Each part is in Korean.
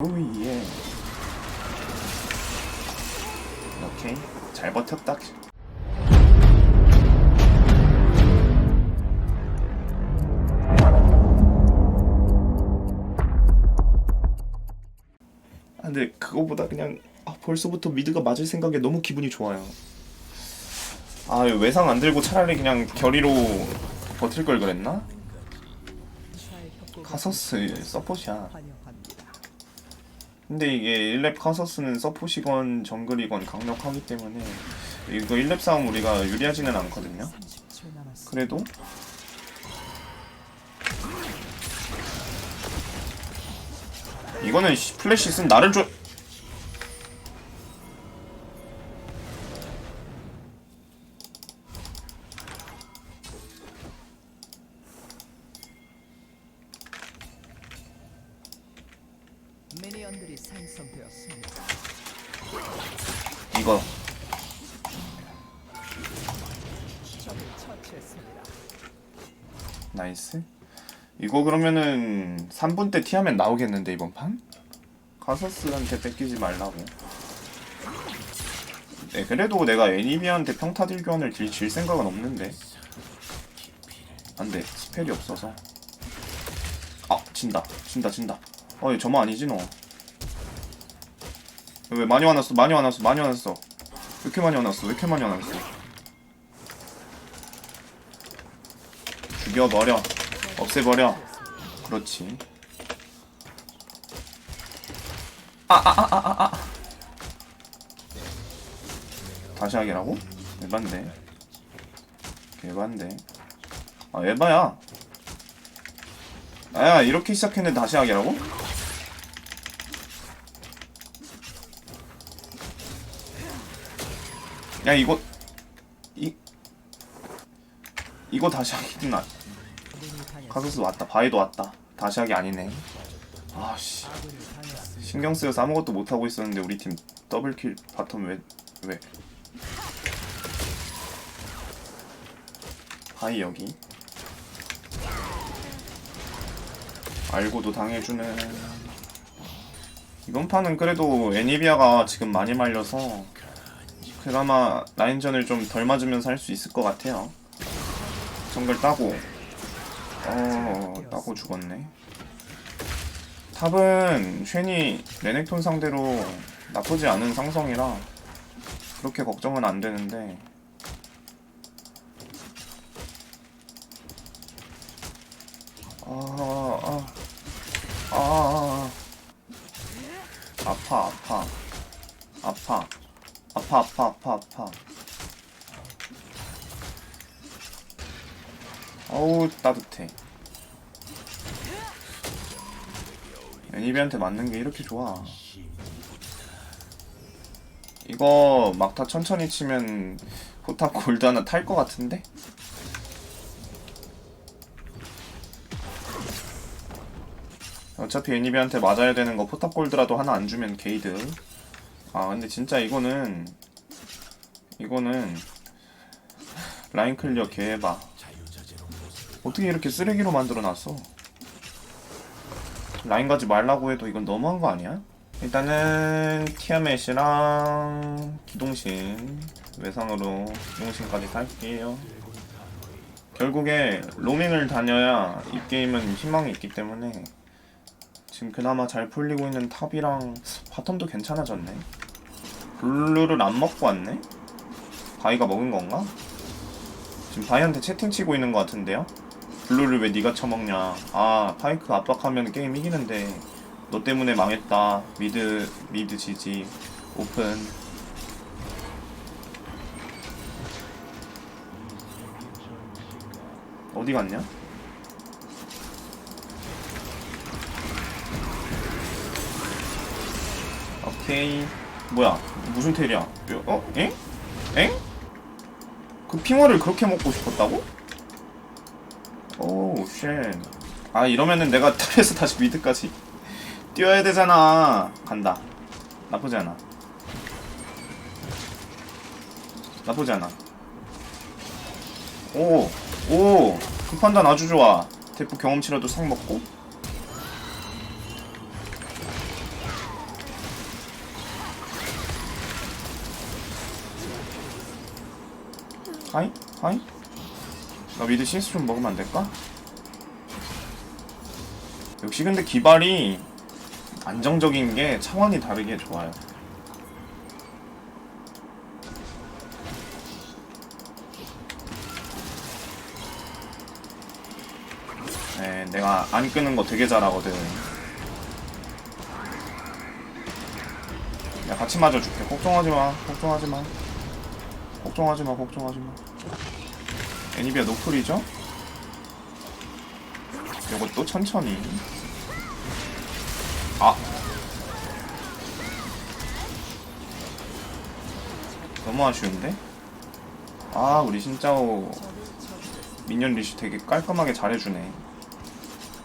오예. 오케이. 잘 버텼다. 아, 근데 그거보다 그냥 아, 벌써부터 미드가 맞을 생각에 너무 기분이 좋아요. 아 외상 안 들고 차라리 그냥 결의로 버틸 걸 그랬나? 카서스 서폿이야. 근데 이게 1렙 카서스는 서폿이건 정글이건 강력하기 때문에 이거 1렙 싸움 우리가 유리하지는 않거든요. 그래도 이거는 씨, 플래시 쓴 나를 줘. 이. 이거. 나이스. 이거 그러면은 3분 때 티하면 나오겠는데 이번 판? 카서스한테 뺏기지 말라고. 네, 그래도 내가 애니비한테 평타 딜교환을 딜 질 생각은 없는데. 안돼, 스펠이 없어서. 아, 진다, 진다, 진다. 어이, 저만 아니지 너. 왜 많이 화났어, 많이 화났어, 많이 화났어. 왜 이렇게 많이 화났어, 왜 이렇게 많이 화났어. 죽여버려. 없애버려. 그렇지. 아, 아, 아, 아, 아, 아. 다시 하기라고? 에반데. 에반데. 아, 에바야. 아, 이렇게 시작했는데 다시 하기라고? 야, 이거, 이, 이거 다시 하기는 당했 카소스 왔다. 바이도 왔다. 다시 하기 아니네. 아씨. 신경 쓰여서 아무것도 못 하고 있었는데 우리 팀 더블킬 바텀 왜 왜? 바이 여기. 알고도 당해주는. 이번 판은 그래도 애니비아가 지금 많이 말려서 그나마 라인전을 좀 덜 맞으면서 할 수 있을 것 같아요. 정글 따고. 어, 따고 죽었네. 탑은 쉔이 레넥톤 상대로 나쁘지 않은 상성이라 그렇게 걱정은 안 되는데 아, 아, 아, 아, 아, 아파, 아파, 아파, 아파, 아파, 아파, 아파. 어우 따뜻해. 애니비한테 맞는 게 이렇게 좋아. 이거 막타 천천히 치면 포탑 골드 하나 탈 것 같은데? 어차피 애니비한테 맞아야 되는 거 포탑 골드라도 하나 안 주면 게이드. 아 근데 진짜 이거는 이거는 라인 클리어 개해봐. 어떻게 이렇게 쓰레기로 만들어놨어? 라인 가지 말라고 해도 이건 너무한 거 아니야? 일단은 티아멧이랑 기동신 외상으로 기동신까지 살게요. 결국에 로밍을 다녀야 이 게임은 희망이 있기 때문에 지금 그나마 잘 풀리고 있는 탑이랑 바텀도 괜찮아졌네. 블루를 안 먹고 왔네? 바이가 먹은 건가? 지금 바이한테 채팅 치고 있는 것 같은데요? 블루를 왜 네가 처먹냐? 아 파이크 압박하면 게임 이기는데 너 때문에 망했다. 미드 미드 지지 오픈. 어디 갔냐? 오케이. 뭐야? 무슨 텔이야? 어? 엥? 엥? 그 핑어를 그렇게 먹고 싶었다고? 오우 쉣. 아 이러면은 내가 탑에서 다시 미드까지 뛰어야 되잖아. 간다. 나쁘지 않아. 나쁘지 않아. 오, 오, 그 판단 아주 좋아. 대포 경험치라도 싹 먹고. 하이? 하이? 나 미드 CS 좀 먹으면 안 될까? 역시 근데 기발이 안정적인 게 차원이 다르게 좋아요. 네, 내가 안 끄는 거 되게 잘하거든. 야, 같이 맞아줄게. 걱정하지 마. 걱정하지 마. 걱정하지 마. 걱정하지 마. 애니비아 노플이죠? 요것도 천천히. 아. 너무 아쉬운데? 아, 우리 신짜오 미니언 리시 되게 깔끔하게 잘해주네.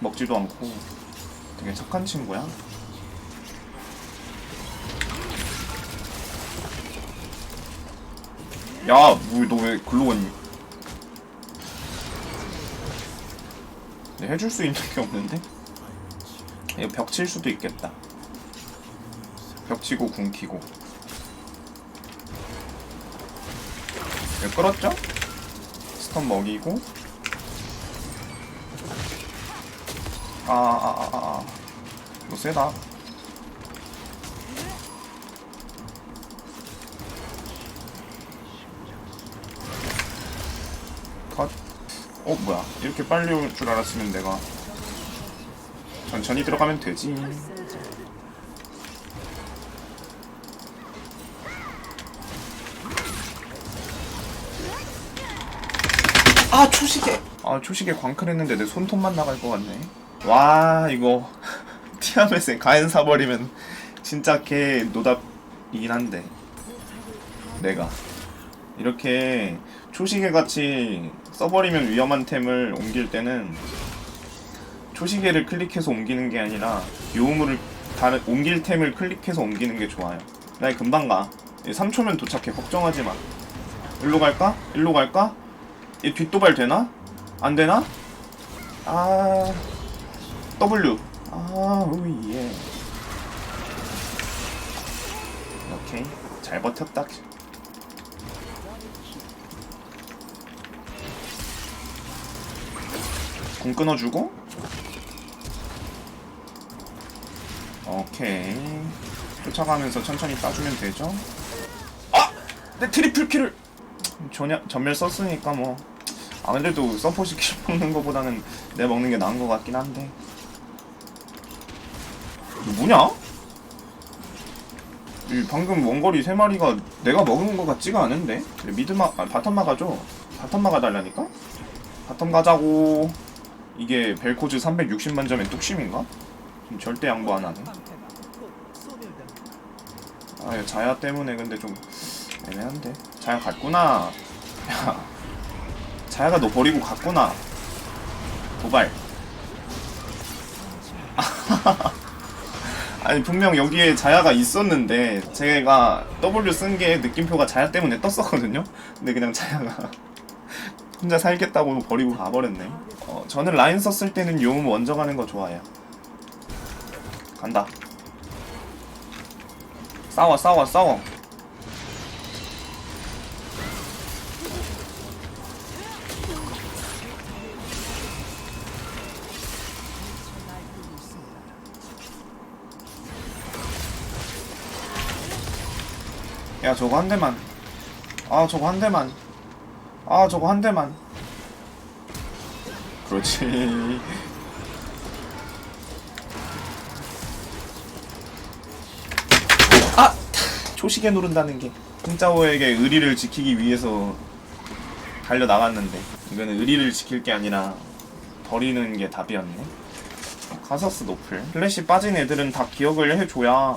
먹지도 않고 되게 착한 친구야. 야, 너왜 글로 갔니? 네, 해줄 수 있는 게 없는데? 이거 벽 칠 수도 있겠다. 벽 치고 궁 키고. 이거 끌었죠? 스턴 먹이고. 아, 아, 아, 아, 아. 이거 세다. 컷. 어, 뭐야. 이렇게 빨리 올 줄 알았으면 내가 천천히 들어가면 되지. 아, 초시계! 아, 초시계 광클했는데 내 손톱만 나갈 것 같네. 와, 이거. 티아멧에 가엔 사버리면 진짜 개 노답이긴 한데. 내가. 이렇게 초시계 같이 써버리면 위험한 템을 옮길 때는 초시계를 클릭해서 옮기는 게 아니라 요우물을 다른 옮길 템을 클릭해서 옮기는 게 좋아요. 나 금방 가. 3초면 도착해. 걱정하지 마. 일로 갈까? 일로 갈까? 얘 뒷도발 되나? 안 되나? 아 W. 아 오예. 오케이 잘 버텼다. 공 끊어주고. 오케이. 쫓아가면서 천천히 따주면 되죠. 아! 내 트리플 킬을 전멸 썼으니까 뭐. 아무래도 서포시 킬 먹는 거보다는 내 먹는 게 나은 것 같긴 한데. 이거 뭐냐? 이 방금 원거리 세 마리가 내가 먹은 것 같지가 않은데? 미드마 아, 바텀 막아줘. 바텀 막아달라니까? 바텀 가자고 이게 벨코즈 360만 점의 뚝심인가? 지금 절대 양보 안 하네. 아, 이거 자야 때문에 근데 좀 애매한데. 자야 갔구나. 야, 자야가 너 버리고 갔구나. 도발. 아니 분명 여기에 자야가 있었는데 제가 W 쓴 게 느낌표가 자야 때문에 떴었거든요. 근데 그냥 자야가 혼자 살겠다고 버리고 가버렸네. 어, 저는 라인 썼을 때는 용 먼저 가는 거 좋아해요. 간다. 싸워 싸워 싸워. 야 저거 한 대만 아 저거 한 대만 아 저거 한 대만. 그렇지. 아! 초시계 누른다는 게. 홍짜오에게 의리를 지키기 위해서 달려 나갔는데 이거는 의리를 지킬 게 아니라 버리는 게 답이었네. 카서스 노플. 플래시 빠진 애들은 다 기억을 해줘야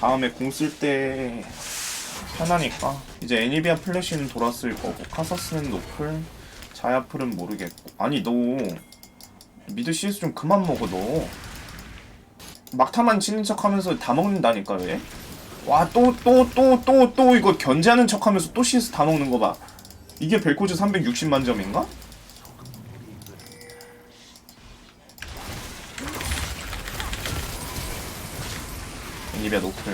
다음에 공 쓸때 편하니까. 이제 애니비아 플래시는 돌았을 거고 카서스는 노플 자야플은 모르겠고. 아니 너 미드 CS 좀 그만 먹어 너. 막타만 치는 척 하면서 다 먹는다니까 왜? 와 또 또 또 또 또 이거 견제하는 척 하면서 또 CS 다 먹는 거 봐. 이게 벨코즈 360만 점인가? 애니비아 노플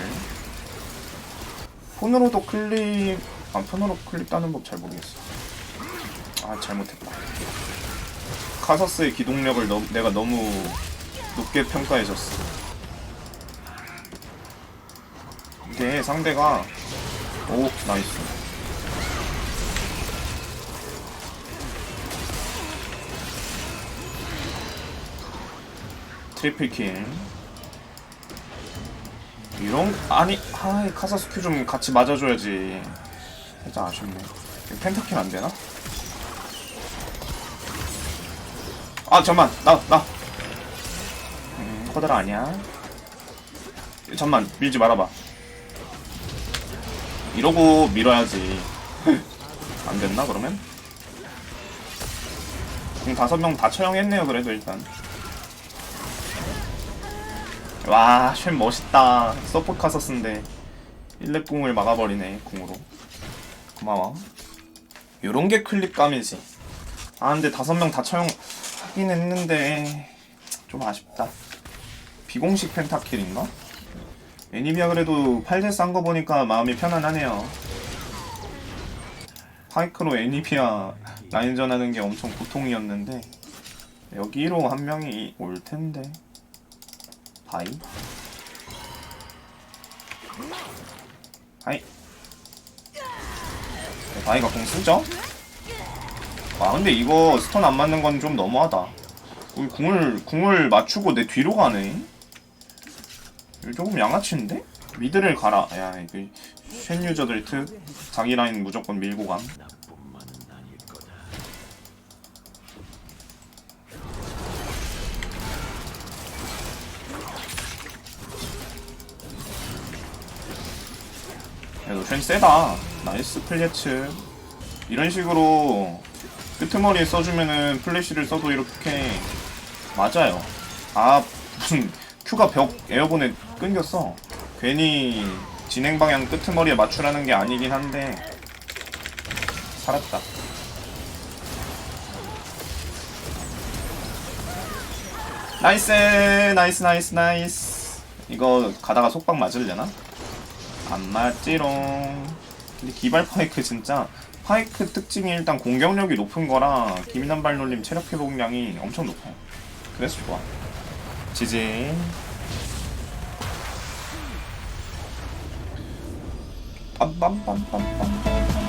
폰으로도 클립 안편으로 클릭 따는 법 잘 모르겠어. 아 잘못했다. 카사스의 기동력을 너, 내가 너무 높게 평가해줬어. 이게 상대가 오 나이스. 트리플 킬. 이런 아니 아이 카사스큐 좀 같이 맞아줘야지. 살짝 아쉽네. 이거 펜타킬 안 되나? 아 잠만 나 나. 음, 커다라 아니야. 잠만 밀지 말아봐. 이러고 밀어야지. 안 됐나 그러면? 공 다섯 명 다 처형했네요 그래도 일단. 와, 쉔 멋있다. 서포트 카서스인데 1렙 궁을 막아버리네 궁으로. 고마워. 요런 게 클립감이지. 아 근데 다섯 명 다 처형하긴 했는데 좀 아쉽다. 비공식 펜타킬인가? 애니비아 그래도 8대 싼거 보니까 마음이 편안하네요. 파이크로 애니비아 라인전 하는 게 엄청 고통이었는데 여기로 한 명이 올 텐데. 바이. 네, 공 쓰죠? 아 근데 이거 스턴 안 맞는 건 좀 너무하다. 우리 궁을 궁을 맞추고 내 뒤로 가네. 조금 양아치인데? 미드를 가라. 야 이거 쉔 유저들 특 자기 라인 무조건 밀고 감. 야너 쉔 세다. 나이스 플래츠. 이런 식으로 끄트머리에 써주면은 플래시를 써도 이렇게 맞아요. 아 무슨 큐가 벽 에어본에 끊겼어. 괜히 진행 방향 끄트머리에 맞추라는 게 아니긴 한데 살았다. 나이스 나이스 나이스 나이스 이거 가다가 속박 맞으려나? 안 맞지롱. 근데 기발 파이크 진짜. 파이크 특징이 일단 공격력이 높은 거랑 기민한 발놀림 체력 회복량이 엄청 높아요. 그래서 좋아. 지지. 빰빰빰빰빰